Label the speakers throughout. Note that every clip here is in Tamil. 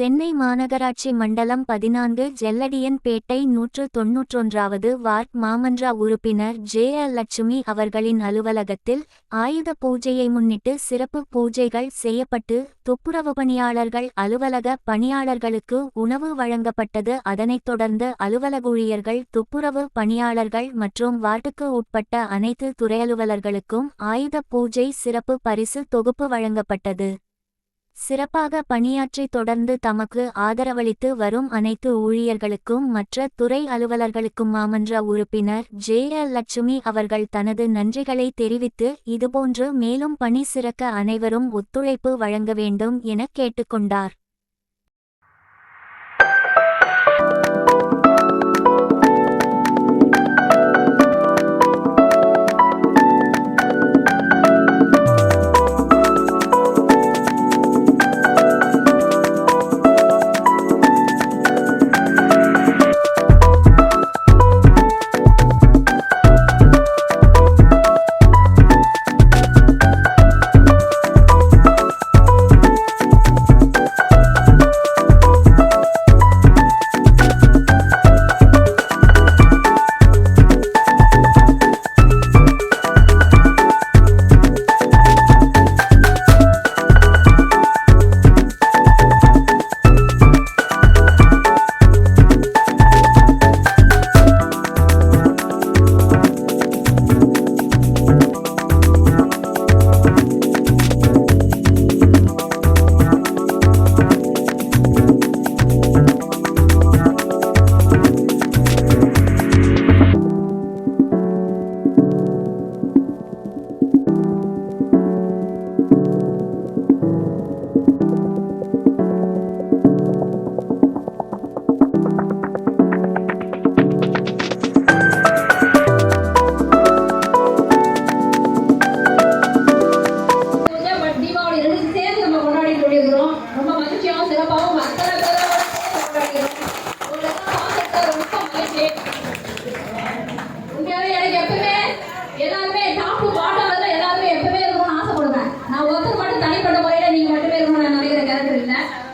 Speaker 1: சென்னை மாநகராட்சி மண்டலம் பதினான்கு ஜெல்லடியன்பேட்டை நூற்று தொன்னூற்றொன்றாவது வார்ட் மாமன்ற உறுப்பினர் ஜே எல் லட்சுமி அவர்களின் அலுவலகத்தில் ஆயுத பூஜையை முன்னிட்டு சிறப்பு பூஜைகள் செய்யப்பட்டு துப்புரவு பணியாளர்கள் அலுவலக பணியாளர்களுக்கு உணவு வழங்கப்பட்டது. அதனைத் தொடர்ந்து அலுவலக ஊழியர்கள் துப்புரவு பணியாளர்கள் மற்றும் வார்டுக்கு உட்பட்ட அனைத்து துறையலுவலர்களுக்கும் ஆயுத பூஜை சிறப்பு பரிசு தொகுப்பு வழங்கப்பட்டது. சிறப்பாக பணியாற்றி தொடர்ந்து தமக்கு ஆதரவளித்து வரும் அனைத்து ஊழியர்களுக்கும் மற்ற துறை அலுவலர்களுக்கும் மாமன்ற உறுப்பினர் ஜே எல் லட்சுமி அவர்கள் தனது நன்றிகளை தெரிவித்து இதுபோன்று மேலும் பணி சிறக்க அனைவரும் ஒத்துழைப்பு வழங்க வேண்டும் என கேட்டுக்கொண்டார்.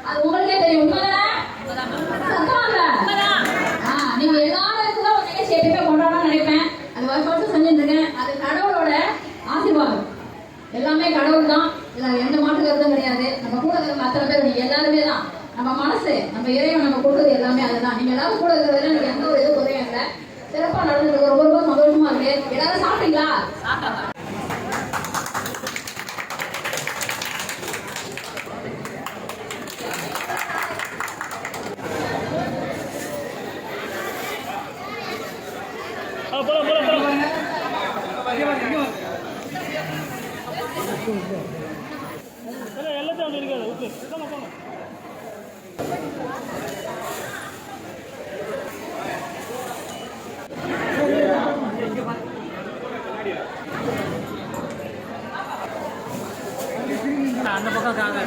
Speaker 2: அது உங்களுக்கே தெரியும். உண்மைதானே? நீங்க எல்லாரும் ஒரு நிகழ்ச்சி எப்பயுமே கொண்டாடணும்னு நினைப்பேன். அது வருஷம் வருஷம் செஞ்சுட்டு இருக்கேன் அது கடவுளோட ஆசீர்வாதம். எல்லாமே கடவுள் தான். இதுல எந்த மாற்று கருத்தும் கிடையாது. நம்ம கூட இருக்கிற அத்தனை பேர் நீங்க எல்லாருமே தான். நம்ம மனசு நம்ம இறைவன் நம்ம கொடுக்குறது எல்லாமே அதுதான். நீங்க எல்லாரும் கூட இருக்கிறதுல எனக்கு எந்த ஒரு இது குறையும் இல்லை. சிறப்பா நடந்துருக்கு ரொம்ப ரொம்ப சந்தோஷமா இருக்கு. எல்லாரும் சாப்பிட்டீங்களா?
Speaker 3: போலாம் போலாம் போலாம் எல்லாத்தையும் இருக்காது ஓகே போங்க போங்க அந்த பக்கம் காங்க.